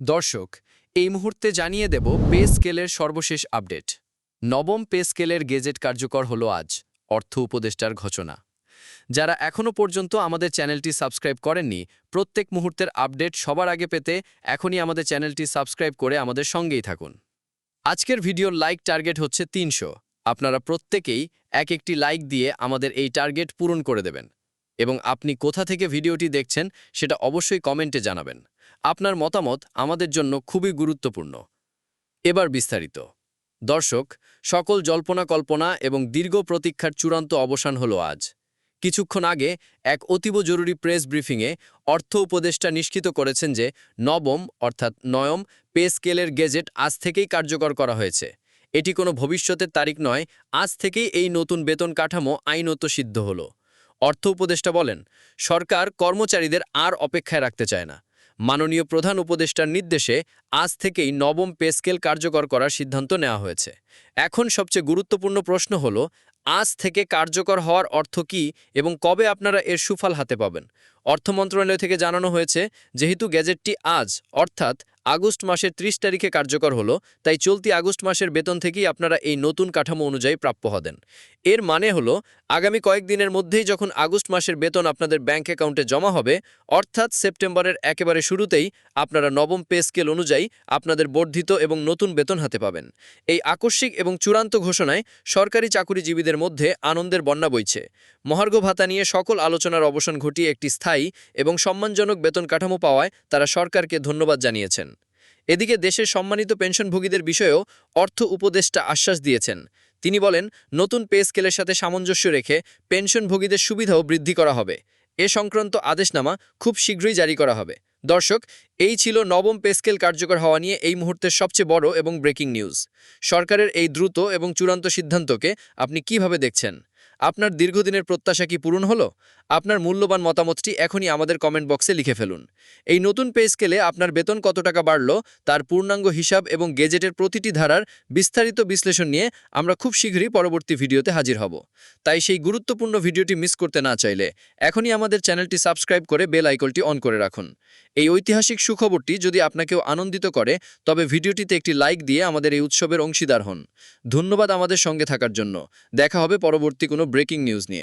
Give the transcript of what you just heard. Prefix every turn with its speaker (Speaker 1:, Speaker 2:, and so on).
Speaker 1: দর্শক, এই মুহূর্তে জানিয়ে দেব পে স্কেলের সর্বশেষ আপডেট। নবম পে স্কেলের গেজেট কার্যকর হলো আজ, অর্থ উপদেষ্টার ঘোষণা। যারা এখনও পর্যন্ত আমাদের চ্যানেলটি সাবস্ক্রাইব করেননি, প্রত্যেক মুহূর্তের আপডেট সবার আগে পেতে এখনই আমাদের চ্যানেলটি সাবস্ক্রাইব করে আমাদের সঙ্গেই থাকুন। আজকের ভিডিওর লাইক টার্গেট হচ্ছে তিনশো। আপনারা প্রত্যেকেই এক একটি লাইক দিয়ে আমাদের এই টার্গেট পূরণ করে দেবেন। এবং আপনি কোথা থেকে ভিডিওটি দেখছেন, সেটা অবশ্যই কমেন্টে জানাবেন। আপনার মতামত আমাদের জন্য খুবই গুরুত্বপূর্ণ। এবার বিস্তারিত। দর্শক, সকল জল্পনা কল্পনা এবং দীর্ঘ প্রতীক্ষার চূড়ান্ত অবসান হলো আজ। কিছুক্ষণ আগে এক অতীব জরুরি প্রেস ব্রিফিংয়ে অর্থ উপদেষ্টা নিশ্চিত করেছেন যে নবম, অর্থাৎ নয়ম, পে স্কেলের গেজেট আজ থেকেই কার্যকর করা হয়েছে। এটি কোনো ভবিষ্যতের তারিখ নয়, আজ থেকেই এই নতুন বেতন কাঠামো আইনত সিদ্ধ হলো। অর্থ উপদেষ্টা বলেন, সরকার কর্মচারীদের আর অপেক্ষায় রাখতে চায় না। মাননীয় প্রধান উপদেষ্টার নির্দেশে আজ থেকেই নবম পেস্কেল কার্যকর করার সিদ্ধান্ত নেওয়া হয়েছে। এখন সবচেয়ে গুরুত্বপূর্ণ প্রশ্ন হল, আজ থেকে কার্যকর হওয়ার অর্থ কী এবং কবে আপনারা এর সুফল হাতে পাবেন? অর্থ মন্ত্রণালয় থেকে জানানো হয়েছে, যেহেতু গ্যাজেটটি আজ, অর্থাৎ আগস্ট মাসের ৩০ তারিখে কার্যকর হলো, তাই চলতি আগস্ট মাসের বেতন থেকেই আপনারা এই নতুন কাঠামো অনুযায়ী প্রাপ্য হবেন। এর মানে হলো, আগামী কয়েকদিনের মধ্যেই যখন আগস্ট মাসের বেতন আপনাদের ব্যাংক অ্যাকাউন্টে জমা হবে, অর্থাৎ সেপ্টেম্বরের একেবারে শুরুতেই আপনারা নবম পে স্কেল অনুযায়ী আপনাদের বর্ধিত এবং নতুন বেতন হাতে পাবেন। এই আকস্মিক এবং চূড়ান্ত ঘোষণায় সরকারি চাকুরিজীবীদের মধ্যে আনন্দের বন্যা বইছে। মহার্ঘ ভাতা নিয়ে সকল আলোচনার অবসান ঘটিয়ে একটি স্থায়ী এবং সম্মানজনক বেতন কাঠামো পাওয়ায় তারা সরকারকে ধন্যবাদ জানিয়েছেন। এদিকে দেশের সম্মানিত পেনশনভোগীদের বিষয়েও অর্থ উপদেষ্টা আশ্বাস দিয়েছেন। তিনি বলেন, নতুন পে স্কেলের সাথে সামঞ্জস্য রেখে পেনশনভোগীদের সুবিধাও বৃদ্ধি করা হবে। এ সংক্রান্ত আদেশনামা খুব শীঘ্রই জারি করা হবে। দর্শক, এই ছিল নবম পে স্কেল কার্যকর হওয়া নিয়ে এই মুহূর্তের সবচেয়ে বড় এবং ব্রেকিং নিউজ। সরকারের এই দ্রুত এবং চূড়ান্ত সিদ্ধান্তকে আপনি কীভাবে দেখছেন? আপনার দীর্ঘদিনের প্রত্যাশা কি পূরণ হলো? আপনার মূল্যবান মতামতটি এখনই আমাদের কমেন্ট বক্সে লিখে ফেলুন। এই নতুন পে স্কেলে আপনার বেতন কত টাকা বাড়ল, তার পূর্ণাঙ্গ হিসাব এবং গেজেটের প্রতিটি ধারার বিস্তারিত বিশ্লেষণ নিয়ে আমরা খুব শীঘ্রই পরবর্তী ভিডিওতে হাজির হব। তাই সেই গুরুত্বপূর্ণ ভিডিওটি মিস করতে না চাইলে এখনই আমাদের চ্যানেলটি সাবস্ক্রাইব করে বেল আইকলটি অন করে রাখুন। এই ঐতিহাসিক সুখবরটি যদি আপনাকেও আনন্দিত করে, তবে ভিডিওটিতে একটি লাইক দিয়ে আমাদের এই উৎসবের অংশীদার হন। ধন্যবাদ আমাদের সঙ্গে থাকার জন্য। দেখা হবে পরবর্তী কোনো ব্রেকিং নিউজ নিয়ে